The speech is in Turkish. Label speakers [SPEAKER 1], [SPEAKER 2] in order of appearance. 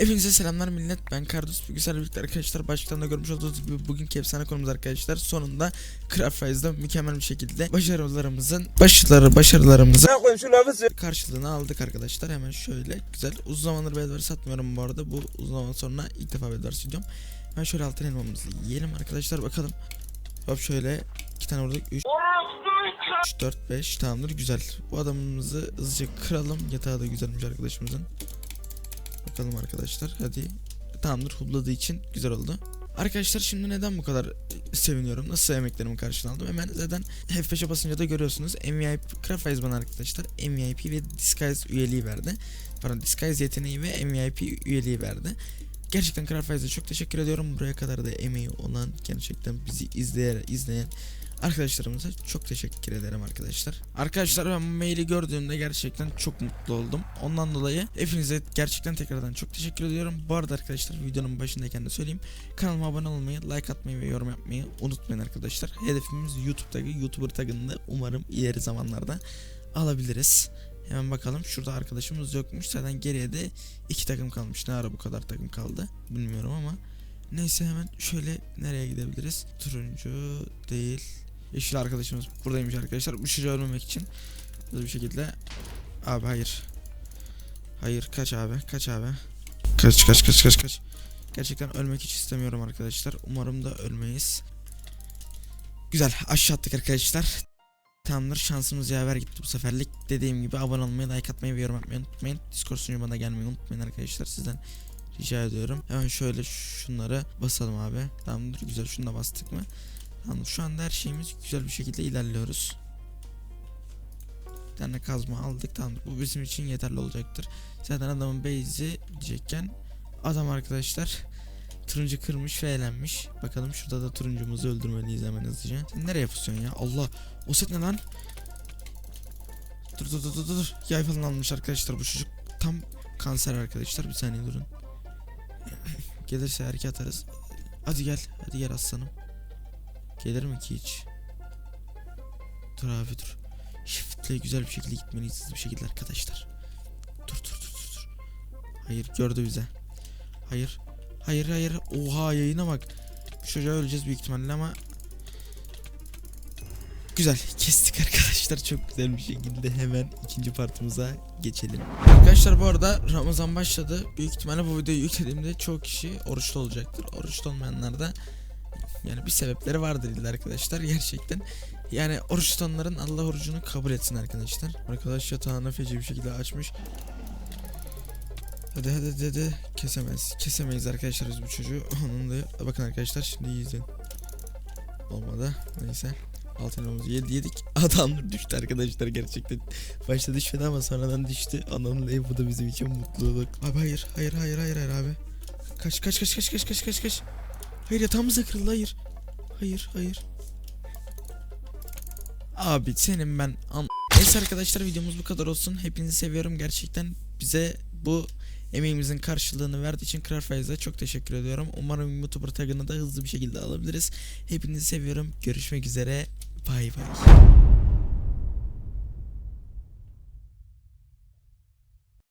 [SPEAKER 1] Hepinize selamlar millet. Ben Kardus Bilgisayar birlikte arkadaşlar. Başlıktan da görmüş olduğunuz gibi bugünkü efsane konumuz arkadaşlar. Sonunda Craft Rise'da mükemmel bir şekilde başarılarımızın başarıları başarılarımızın karşılığını aldık arkadaşlar. Hemen şöyle güzel. Uzun zamandır bedvar satmıyorum bu arada. Bu uzun zaman sonra ilk defa bedvar satıyorum ben şöyle altın elmamızı yiyelim arkadaşlar bakalım. Hop şöyle iki tane vurduk. 3 3 4 5 tamamdır güzel. Bu adamımızı hızlıca kıralım. Yatağı da güzelmiş arkadaşımızın Bakalım arkadaşlar hadi. Tamamdır hubladığı için güzel oldu. Arkadaşlar şimdi neden bu kadar seviniyorum? Nasıl emeklerimin karşılığını aldım? Hemen zaten F5'e basınca da görüyorsunuz. MVP Craftwise bana arkadaşlar MVP ve Disguise üyeliği verdi. Pardon Disguise yeteneği ve MVP üyeliği verdi. Gerçekten Craftwise'e çok teşekkür ediyorum. Buraya kadar da emeği olan gerçekten bizi izleyen, izleyen arkadaşlarımıza çok teşekkür ederim arkadaşlar. Arkadaşlar ben bu maili gördüğümde gerçekten çok mutlu oldum. Ondan dolayı hepinize gerçekten tekrardan çok teşekkür ediyorum. Bu arada arkadaşlar videonun başındayken de söyleyeyim. Kanalıma abone olmayı, like atmayı ve yorum yapmayı unutmayın arkadaşlar. Hedefimiz YouTube tagı, YouTuber tagını umarım ileri zamanlarda alabiliriz. Hemen bakalım. Şurada arkadaşımız yokmuş. Zaten geriye de iki takım kalmış. Ne ara bu kadar takım kaldı bilmiyorum ama. Neyse hemen şöyle nereye gidebiliriz? Turuncu değil. Yeşil arkadaşımız buradaymış arkadaşlar. Bu çocuğu ölmemek için hızlı bir şekilde. Abi hayır. Hayır kaç abi kaç abi. Kaç kaç kaç kaç kaç. Gerçekten ölmek hiç istemiyorum arkadaşlar. Umarım da ölmeyiz. Güzel aşağı attık arkadaşlar. Tamamdır şansımız yaver gitti bu seferlik. Dediğim gibi abone olmayı, like atmayı ve yorum yapmayı unutmayın. Discord sunucuma da gelmeyi unutmayın arkadaşlar sizden rica ediyorum. Hemen şöyle şunları basalım abi. Tamamdır güzel şunu da bastık mı? Tamam şu anda her şeyimiz güzel bir şekilde ilerliyoruz. Bir tane kazma aldık tamam bu bizim için yeterli olacaktır. Zaten adamın base'i diyecekken adam arkadaşlar turuncu kırmış ve eğlenmiş. Bakalım şurada da turuncumuzu öldürmeliyiz hemen hızlıca. Sen nereye yapıyorsun ya? Allah o set ne lan? Dur dur dur dur dur. Yay falan almış arkadaşlar bu çocuk tam kanser arkadaşlar bir saniye durun. Gelirse erke atarız. Hadi gel. Hadi gel aslanım. Gelir mi ki hiç? Dur abi dur. Shift'le güzel bir şekilde gitmeliyiz hızlı bir şekilde arkadaşlar. Dur dur dur dur. dur. Hayır gördü bize. Hayır. Hayır hayır. Oha yayına bak. Bu çocuğa öleceğiz büyük ihtimalle ama Güzel kestik arkadaşlar çok güzel bir şekilde hemen ikinci partımıza geçelim. Arkadaşlar bu arada Ramazan başladı. Büyük ihtimalle bu videoyu yüklediğimde çoğu kişi oruçlu olacaktır. Oruçlu olmayanlar da yani bir sebepleri vardır illa arkadaşlar gerçekten. Yani oruç tutanların Allah orucunu kabul etsin arkadaşlar. Arkadaş yatağını feci bir şekilde açmış. Hadi hadi hadi, hadi. kesemez. Kesemeyiz arkadaşlar biz bu çocuğu. Onun da bakın arkadaşlar şimdi izleyin. Olmadı. Neyse. Altınımızı yedi yedik. Adamlar düştü arkadaşlar gerçekten. Başta düşmedi ama sonradan düştü. Anamla bu da bizim için mutluluk. Abi hayır hayır hayır hayır hayır abi. Kaç kaç kaç kaç kaç kaç kaç kaç. Hayır yatağımıza kırıldı hayır. Hayır hayır. Abi senin ben an... Neyse arkadaşlar videomuz bu kadar olsun. Hepinizi seviyorum gerçekten. Bize bu emeğimizin karşılığını verdiği için Craftwise'a çok teşekkür ediyorum. Umarım YouTuber tagını da hızlı bir şekilde alabiliriz. Hepinizi seviyorum. Görüşmek üzere. Bay bay.